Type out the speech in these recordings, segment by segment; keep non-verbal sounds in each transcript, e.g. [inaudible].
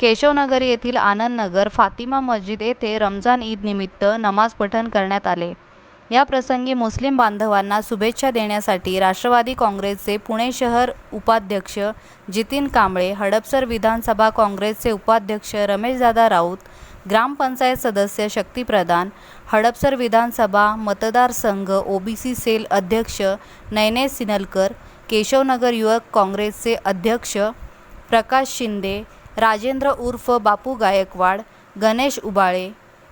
केशवनगर येथील आनंदनगर फातिमा मस्जिद येथे रमजान ईद निमित्त नमाज पठण करण्यात आले. या प्रसंगी मुस्लिम बांधवांना शुभेच्छा देण्यासाठी राष्ट्रवादी काँग्रेसचे पुणे शहर उपाध्यक्ष जितीन कांबळे हडपसर विधानसभा काँग्रेसचे उपाध्यक्ष रमेशदादा राऊत ग्रामपंचायत सदस्य शक्तीप्रधान हडपसर विधानसभा मतदारसंघ ओबीसी सेल अध्यक्ष नयने सिनलकर केशवनगर युवक काँग्रेसचे अध्यक्ष प्रकाश शिंदे राजेंद्र उर्फ बापू गायकवाड गणेश उबाळे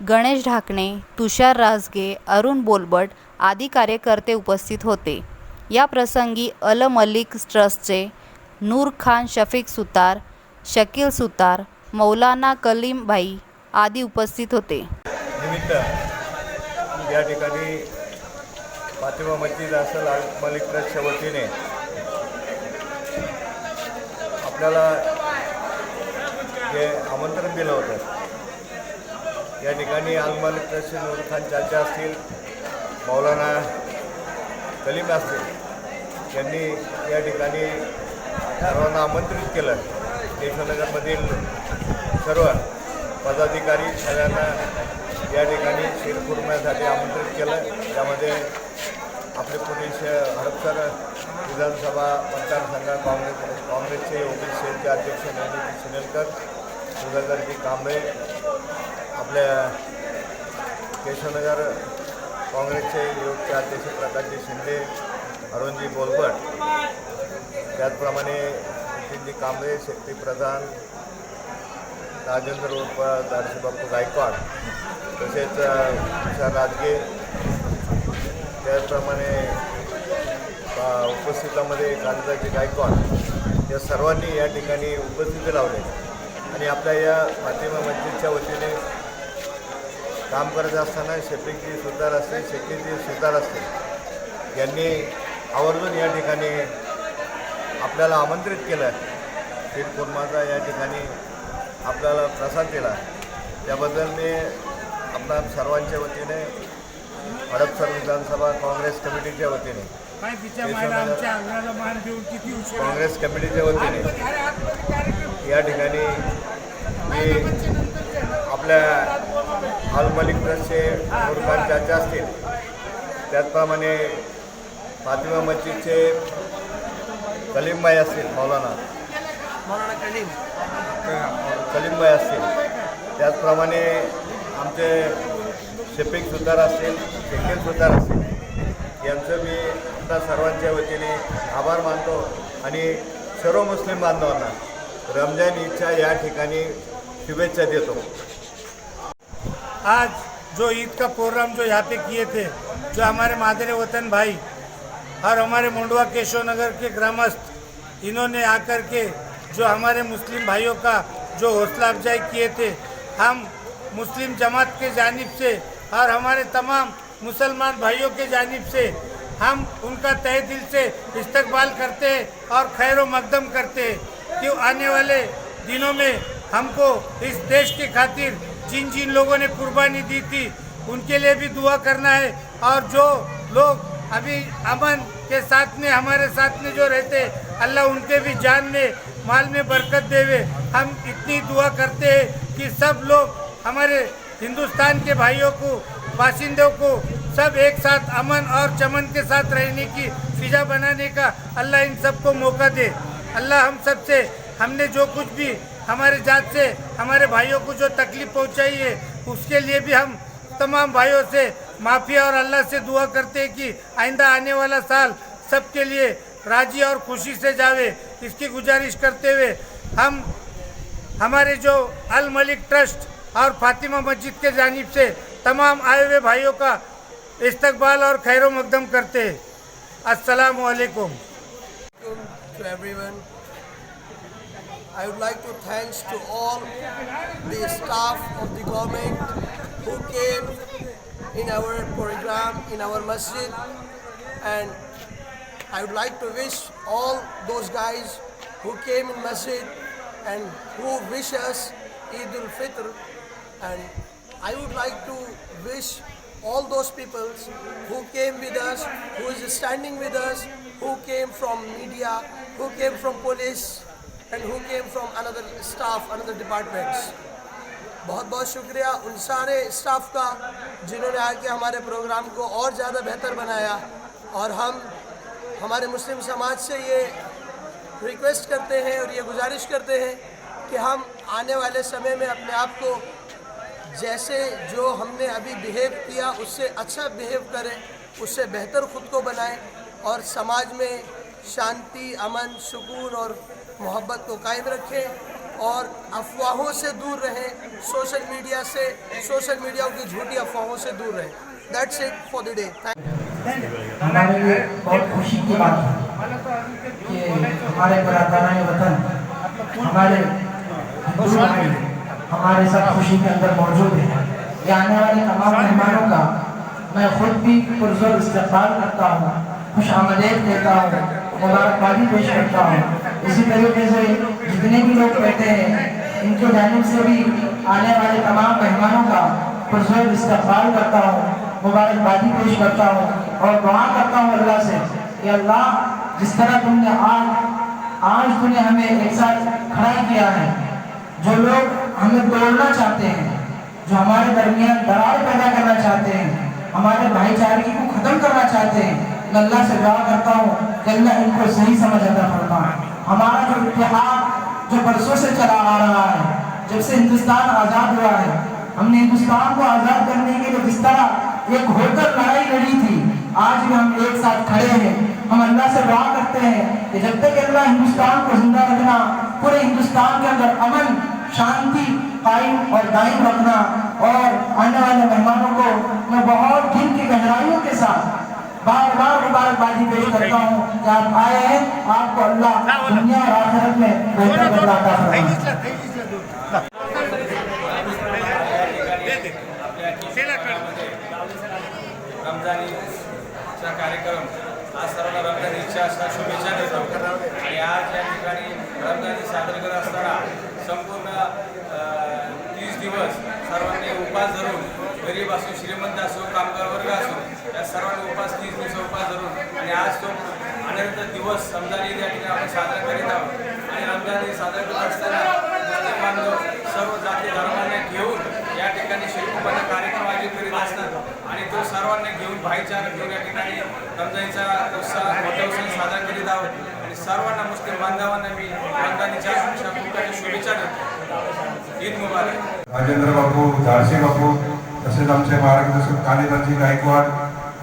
गणेश ढाकणे तुषार राजगे अरुण बोलबट आदी कार्यकर्ते उपस्थित होते. या प्रसंगी अल मलिक ट्रस्टचे नूर खान शफीक सुतार शकील सुतार मौलाना कलीमभाई आदी उपस्थित होते. निमित्त या ठिकाणी फातिमा मस्जिद असेल मलिक ट्रस्टच्या वतीने आपल्याला हे आमंत्रण दिलं होतं. या ठिकाणी आलमालिक मलिक नूर खान चाचा असतील मौलाना कलीम असतील त्यांनी या ठिकाणी सर्वांना आमंत्रित केलं. देशनगरमधील सर्व पदाधिकारी सगळ्यांना या ठिकाणी शिरखुर्म्यासाठी आमंत्रित केलं. त्यामध्ये आपले पुणे श- हडपसर विधानसभा मतदारसंघ काँग्रेस काँग्रेसचे ओबीसी अध्यक्ष नैनिक सिनेलकर सुधाकरजी कांबळे आपल्या केशवनगर काँग्रेसचे युवकचे अध्यक्ष प्रकाशजी शिंदे अरुणजी बोलभट त्याचप्रमाणे नितीनजी कांबळे शक्तीप्रधान राजेंद्र उर्फ दारशी बाप्पू गायकवाड तसेच तुषार राजगे. त्याचप्रमाणे उपस्थितामध्ये कालिदाजी गायकवाड या सर्वांनी या ठिकाणी उपस्थिती लावली. आणि आपल्या या फातिमा मस्जिदच्या वतीने काम करत असताना शफीकजी सुतार असतील शकीलजी सुतार असतील यांनी आवर्जून या ठिकाणी आपल्याला आमंत्रित केलं. शीर कुर्माचा या ठिकाणी आपल्याला प्रसाद दिला. त्याबद्दल मी आपल्या सर्वांच्या वतीने हडपसर विधानसभा काँग्रेस कमिटीच्या वतीने काँग्रेस कमिटीच्या वतीने या ठिकाणी मी आपल्या अल मलिक ट्रस्टचे नूरखान चाचा असतील. त्याचप्रमाणे फातिमा मस्जिदचे कलीमबाई असतील मौलाना. कलीमबाई असतील. त्याचप्रमाणे आमचे शफीक सुतार असतील शकील सुतार असतील. यांचं मी आपल्या सर्वांच्या वतीने आभार मानतो आणि सर्व मुस्लिम बांधवांना रमजान ईदच्या या ठिकाणी शुभेच्छा देता हूँ। आज जो ईद का प्रोग्राम जो यहाँ पे किए थे, जो हमारे मादरे वतन भाई और हमारे मुंडवा केशव नगर के ग्रामस्थ, इन्होंने आकर के जो हमारे मुस्लिम भाइयों का जो हौसला अफजाई किए थे, हम मुस्लिम जमात के जानिब से और हमारे तमाम मुसलमान भाइयों के जानिब से हम उनका तहे दिल से इस्तकबाल करते हैं और खैर मकदम करते हैं कि आने वाले दिनों में हमको इस देश के खातिर जिन जिन लोगों ने कुर्बानी दी थी, उनके लिए भी दुआ करना है। और जो लोग अभी अमन के साथ में, हमारे साथ में जो रहते, अल्लाह उनके भी जान में माल में बरकत देवे। हम इतनी दुआ करते हैं कि सब लोग हमारे हिंदुस्तान के भाइयों को बाशिंदों को, सब एक साथ अमन और चमन के साथ रहने की फिजा बनाने का अल्लाह इन सबको मौका दे। अल्लाह हम सबसे हमने जो कुछ भी हमारे जात से हमारे भाइयों को जो तकलीफ़ पहुंचाई है, उसके लिए भी हम तमाम भाइयों से माफ़ी और अल्लाह से दुआ करते हैं कि आइंदा आने वाला साल सबके लिए राज़ी और खुशी से जावे। इसकी गुजारिश करते हुए हम हमारे जो अल मलिक ट्रस्ट और फातिमा मस्जिद के जानिब से तमाम आए हुए भाइयों का इस्तकबाल और खैर मकदम करते हैं। असलकुम. I would like to thanks to all the staff of the government who came in our program in our masjid. And I would like to wish all those guys who came in masjid and who wish us Eid al-Fitr and I would like to wish all those people who came with us, who is standing with us, who came from media, who came from police, and who came from another staff, another departments. बहुत बहुत शुक्रिया उन सारे staff का जिन्होंने आके हमारे programme को और ज़्यादा बेहतर बनाया और हम हमारे मुस्लिम समाज से ये रिक्वेस्ट करते हैं और ये गुजारिश करते हैं कि हम आने वाले समय में अपने आप को जैसे जो हमने अभी बिहेव किया उससे अच्छा बिहेव करें उससे बेहतर खुद को बनाएँ और समाज में शांति अमन सुकून और मोहब्बत को कायम रखें और अफवाहों से दूर रहें, सोशल मीडिया से, सोशल मीडिया की झूठी अफवाहों से दूर रहें। That's it for the day हमारे लिए बहुत खुशी की बात है कि हमारे बरदरान वतन, हमारे हमारे साथ खुशी के अंदर मौजूद है। ये आने वाले तमाम मेहमानों का मैं खुद भी पुरजोर इस्तेमाल करता हूँ, खुश आमदेद देता हूँ, मुबारकबादी पेश करता हूँ। इसी तरीके से जितने भी लोग बैठे हैं, इनके जानिब से भी आने वाले तमाम मेहमानों का पुरजोर इस्तेमाल करता हूँ, मुबारकबादी पेश करता हूँ और दुआ करता हूँ अल्लाह से कि अल्लाह जिस तरह तुमने आज आज तुमने हमें एक साथ खड़ा किया है, जो लोग हमें तोड़ना चाहते हैं, जो हमारे दरमियान दरार पैदा करना चाहते हैं, हमारे भाईचारे को खत्म करना चाहते हैं, मैं अल्लाह से दुआ करता हूँ कि अल्लाह इनको सही समझ अदा फरमा हमारा जो इतिहास जो बरसों से चला आ रहा है, जब से हिंदुस्तान आज़ाद हुआ है, हमने हिंदुस्तान को आज़ाद करने के लिए जिस तरह एक होकर लड़ाई लड़ी थी, आज भी हम एक साथ खड़े हैं। हम अल्लाह से दुआ करते हैं कि जब तक अल्लाह हिंदुस्तान को ज़िंदा रखना, पूरे हिंदुस्तान के अंदर अमन, शांति कायम और दायम रखना, और आने वाले मेहमानों को मैं बहुत दिन की गहराइयों के साथ बार बार मुबारकबादी पेश करता हूँ कि आप आए हैं आपको अल्लाह दुनिया और आखिरत में बेहतर बदलाता रमजानीचा कार्यक्रम आज सर्वांना रमजानीच्या अशा करत असताना बांधव सर्व जाती धर्मांना घेऊन या ठिकाणी शिल्पपणे कार्यक्रम आयोजित करीत असतात आणि तो सर्वांना घेऊन भाईचारा घेऊन या ठिकाणी रमजाईचा उत्साह मोठ्या उत्साहाने साजरा करीत आहोत आणि सर्वांना मुस्लिम बांधवांना मी रमजानीच्या खूप काही शुभेच्छा देतो ईद मुबारक राजेंद्र बापू झाडसे बापू तसेच आमचे मार्गदर्शक कालिदासजी गायकवाड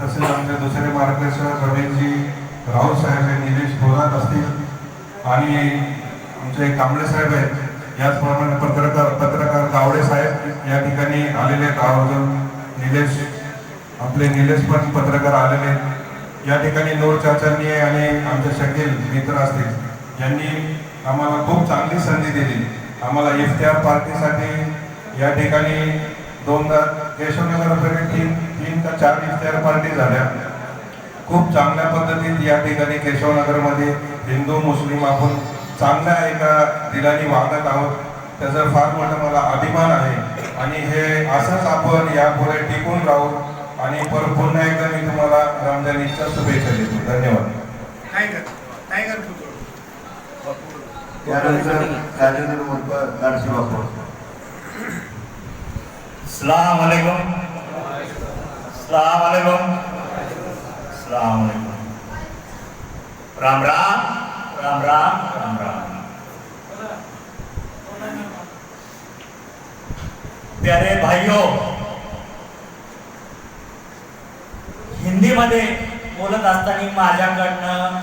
तसेच आमचे दुसरे मार्गदर्शक रमेशजी राऊत साहेब हे निलेश थोरात असतील. आणि आमचे कांबळे साहेब आहेत. याचप्रमाणे पत्रकार पत्रकार गावडे साहेब या ठिकाणी आलेले आहेत. आवर्जून निलेश आपले निलेश पण पत्रकार आलेले आहेत. या ठिकाणी नूर चाचांनी आणि आमचे शकील मित्र असतील यांनी आम्हाला खूप चांगली संधी दिली. आम्हाला इफ्तियार पार्टीसाठी या ठिकाणी दोनदा केशवनगरमध्ये तीन तीन का चार इफ्तियार पार्टी झाल्या. खूप चांगल्या पद्धतीत या ठिकाणी केशवनगरमध्ये हिंदू मुस्लिम आपण चांगल्या एका दिलाने वागत आहोत. त्याचा फार मोठा मला अभिमान आहे. आणि हे असंच आपण यापुढे टिकून राहू. आणि पर पुन्हा एकदा मी तुम्हाला रमजानीच्या शुभेच्छा देतो. धन्यवाद. सलाम अलैकुम. सलाम अलैकुम. सलाम अलैकुम. राम राम. राम राम राम राम प्यारे भाइयों हिंदीमध्ये बोलत असताना माझ्याकडनं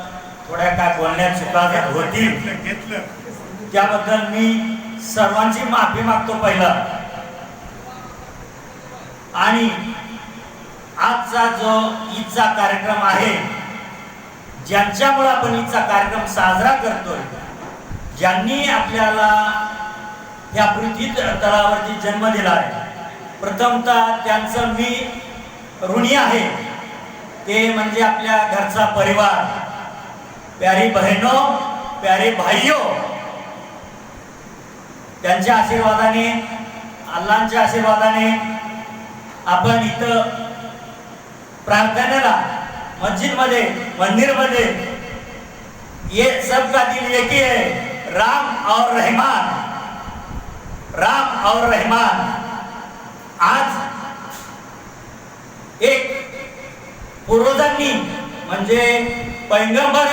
थोड्या काय बोलण्यात चुका होतील. त्याबद्दल मी सर्वांची माफी मागतो पहिला. आणि आजचा जो ईदचा कार्यक्रम आहे ज्यांच्यामुळे आपण हिचा कार्यक्रम साजरा करतोय ज्यांनी आपल्याला या पृथ्वी तळावरती जन्म दिला आहे. प्रथमतः त्यांचं मी ऋणी आहे. ते म्हणजे आपल्या घरचा परिवार. प्यारी बहिणो प्यारे भाईयो त्यांच्या आशीर्वादाने अल्लांच्या आशीर्वादाने आपण इथं प्रार्थनेला मस्जिदमध्ये मंदिरमध्ये ये सबका दिल एक ही है राम और रहमान राम और रहमान। आज एक पूर्वजांनी म्हणजे पैगंबर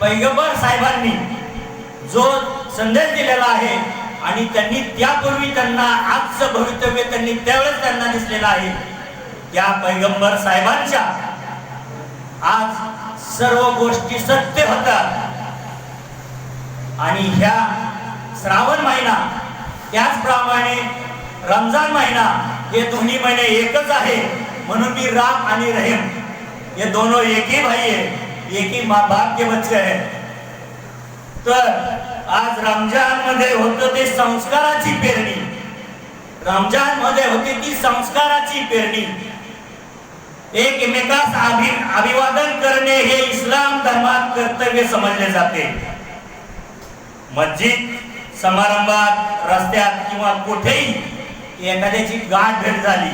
पैगंबर साहेबांनी जो संदेश दिलेला आहे आणि त्यांनी त्यापूर्वी त्यांना आजचं भवितव्य त्यांनी त्यावेळेस त्यांना दिसलेलं आहे त्या पैगंबर साहेबांच्या आज सर्व गोष्टी सत्य होतात. आणि ह्या श्रावण महिना त्याचप्रमाणे रमजान महिना हे दोन्ही महिने एकच आहे. म्हणून मी राम आणि रहीम हे दोन एकही भाई आहे एकही भाग्य माँ बाप के बच्चे आहे तर आज रमजानमध्ये होतं ते संस्काराची पेरणी. रमजानमध्ये होती ती संस्काराची पेरणी. एकमेकास अभि अभिवादन करणे हे इस्लाम धर्मात कर्तव्य समजले जाते. मस्जिद समारंभात रस्त्यात किंवा कुठेही एखाद्याची गाठ भेट झाली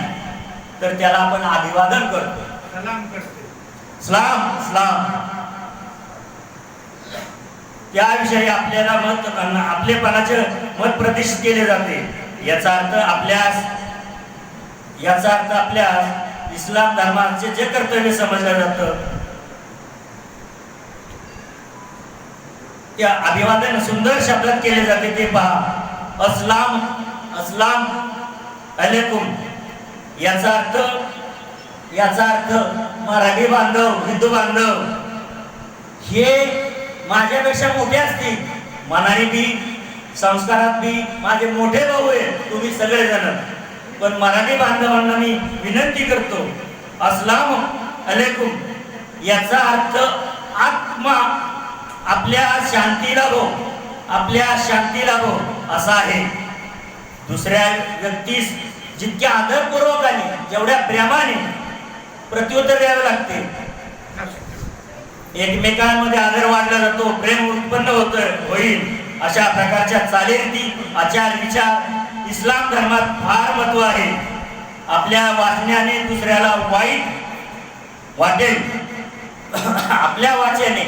तर त्याला आपण अभिवादन करतो. सलाम करते. सलाम सलाम. त्याविषयी आपल्याला मत आपलेपणाचे मत प्रतिष्ठित केले जाते. याचा अर्थ आपल्यास याचा अर्थ आपल्यास इस्लाम धर्माचे जे कर्तव्य समजलं जातं त्या अभिवादन सुंदर शब्दात केले जाते ते पहा. अस्लाम अस्लाम अलेकुम. याचा अर्थ याचा अर्थ मराठी बांधव हिंदू बांधव हे माझ्यापेक्षा मोठे असतील. मनाने बी संस्कारात बी माझे मोठे भाऊ आहे तुम्ही सगळेजण. पण मराठी बांधवांना मी विनंती करतो अस्लाम अलेकुम. याचा अर्थ आत्मा आपल्या शांतीला हो आपल्या शांतीला हो असा आहे. दुसऱ्या व्यक्तीस जितक्या आदरपूर्वकाने जेवढ्या प्रेमाने प्रत्युत्तर द्यावे लागते. एकमेकांमध्ये आदर वाढला जातो प्रेम उत्पन्न होत होईल अशा प्रकारच्या चालीरीती आचार विचार इस्लाम धर्मात फार महत्त्व आहे. आपल्या वाचण्याने दुसऱ्याला वाईट वाटेल. [clears throat] आपल्या वाचेने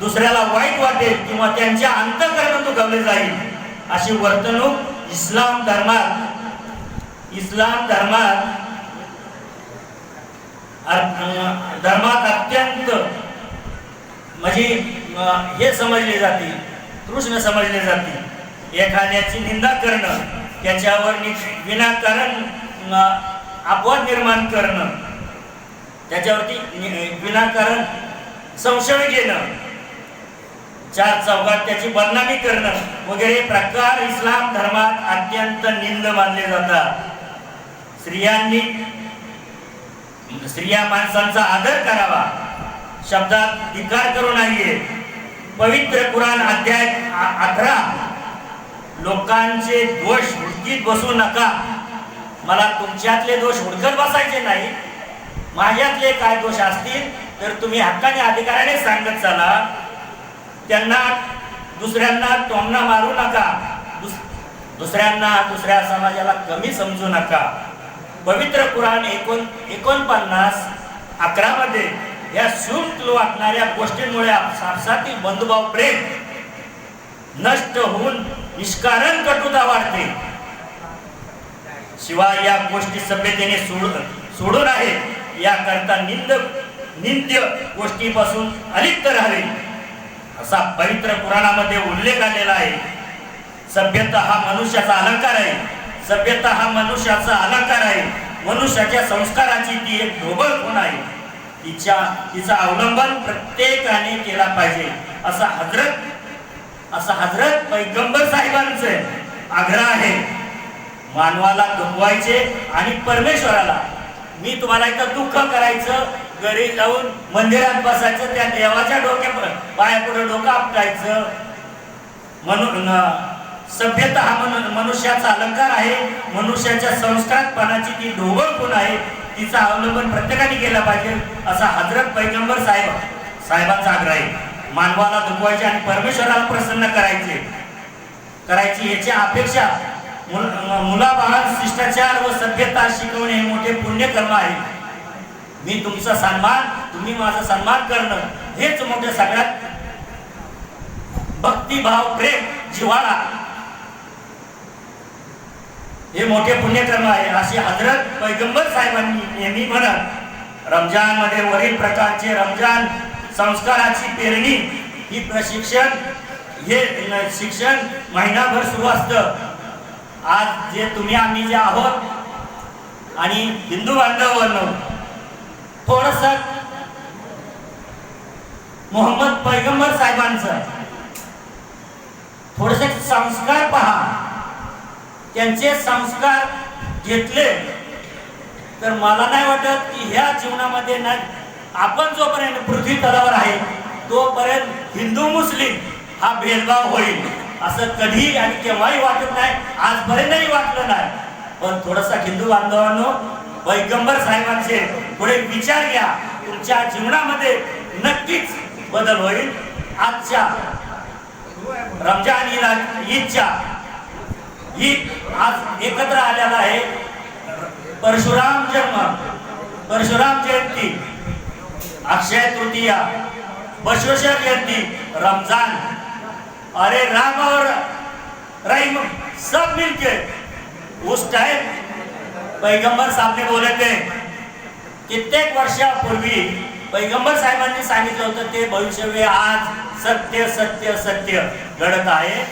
दुसऱ्याला वाईट वाटेल किंवा त्यांच्या अंतकरण दुखावले जाईल. अशी वर्तणूक इस्लाम धर्मात इस्लाम धर्मात धर्मात अत्यंत म्हणजे हे समजले जाते कृष्ण समजले जाते. एखाद्याची निंदा करणं त्याच्यावर विनाकारण अपवाद निर्माण करणं त्याच्यावरती विनाकारण संशय घेणं चार चौघात त्याची बदनामी करणं वगैरे प्रकार इस्लाम धर्मात अत्यंत निंद मानले जातात. स्त्रियांनी स्त्रिया माणसांचा आदर करावा. शब्दात धिकार करू नाहीये पवित्र कुराण अध्याय अकरा अठरा लोकांचे दोष हुडकीत बसू नका. मला तुमच्यातले दोष हुडकत बसायचे नाही. माझ्यातले काय दोष असतील तर तुम्ही हक्काने अधिकाऱ्याने सांगत चला. त्यांना दुसऱ्यांना टोमना मारू नका. दुस- दुसऱ्यांना दुसऱ्या समाजाला कमी समजू नका. पवित्र कुराण एकोण एकोणपन्नास अकरामध्ये या सूट वाटणाऱ्या गोष्टींमुळे आपसातील बंधुभाव प्रेम नष्ट होऊन निष्कारण कटुता वाढते. शिवाय या गोष्टी सभ्यतेने सोड सोडून आहे याकरता निंद निंद्य गोष्टीपासून अलिप्त राहावे. असा पवित्र पुराणामध्ये उल्लेख आलेला आहे. सभ्यता हा मनुष्याचा अलंकार आहे. सभ्यता हा मनुष्याचा अलंकार आहे. मनुष्याच्या संस्काराची ती एक ढोबळ खूण आहे? तिच्या तिचा अवलंबन प्रत्येकाने केला पाहिजे. असा हजरत असं हजरत पैगंबर साहेबांचं आग्रह आहे. मानवाला दुखवायचे आणि परमेश्वराला. मी तुम्हाला इथं दुःख करायचं घरी जाऊन मंदिरात बसायचं त्या देवाच्या डोक्या पाया पुढे डोकं आपटायचं. म्हणून सभ्यता हा मनु मनुष्याचा अलंकार आहे. मनुष्याच्या संस्कारपणाची ती ढोबळ कोण आहे. तिचा अवलंबन प्रत्येकाने केला पाहिजे असा हजरत पैगंबर साहेब साहेबांचा आग्रह आहे. मानवाला दुखवायचे आणि परमेश्वराला प्रसन्न करायचे. करायची याची अपेक्षा मुलाबाळात शिष्टाचार व सभ्यता शिकवणे हे मोठे पुण्यकर्म आहे. मी तुमचा सन्मान तुम्ही माझा सन्मान करणं हेच मोठे सगळ्यात भक्तिभाव प्रेम जिवाळा हे मोठे पुण्यकर्म आहे. अशी हजरत पैगंबर साहेबांनी यांनी म्हणत रमजानमध्ये वरील प्रकारचे रमजान संस्काराची पेरणी ही प्रशिक्षण हे शिक्षण महिनाभर सुरू असतं. आज जे तुम्ही आम्ही जे आहोत आणि हिंदू बांधवांनो थोडस मोहम्मद पैगंबर साहेबांचं थोडेसे संस्कार पहा. त्यांचे संस्कार घेतले तर मला नाही वाटत की ह्या जीवनामध्ये नाही आपण जोपर्यंत पृथ्वी तलावर आहे तोपर्यंत हिंदू मुस्लिम हा भेदभाव होईल. असं कधी आणि केव्हाही वाटत नाही आजपर्यंतही वाटलं नाही. पण थोडासा हिंदू बांधवांनो पैगंबर साहेबांचे थोडे विचार घ्या. तुमच्या जीवनामध्ये नक्कीच बदल होईल. आजच्या रमजान ईद ईदच्या ईद आज एकत्र आलेला आहे. परशुराम जन्म परशुराम जयंती. अक्षय तृतीया बसवेश्वर जयंती रमजान. अरे राम और रहीम सब मिलके उस टाइम पैगंबर साहब ने बोले थे कित्येक वर्षापूर्वी पैगंबर साहेबांनी सांगितलं होतं ते भविष्यवे आज सत्य सत्य सत्य घडत आहे.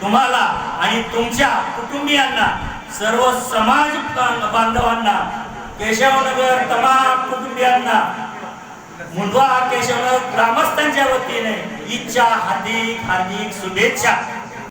तुम्हाला आणि तुमच्या कुटुंबियांना सर्व समाज बांधवांना केशवनगर तमाम कुटुंबियांना मुंडवा केशवनगर ग्रामस्थांच्या वतीने इच्छा हार्दिक हार्दिक शुभेच्छा.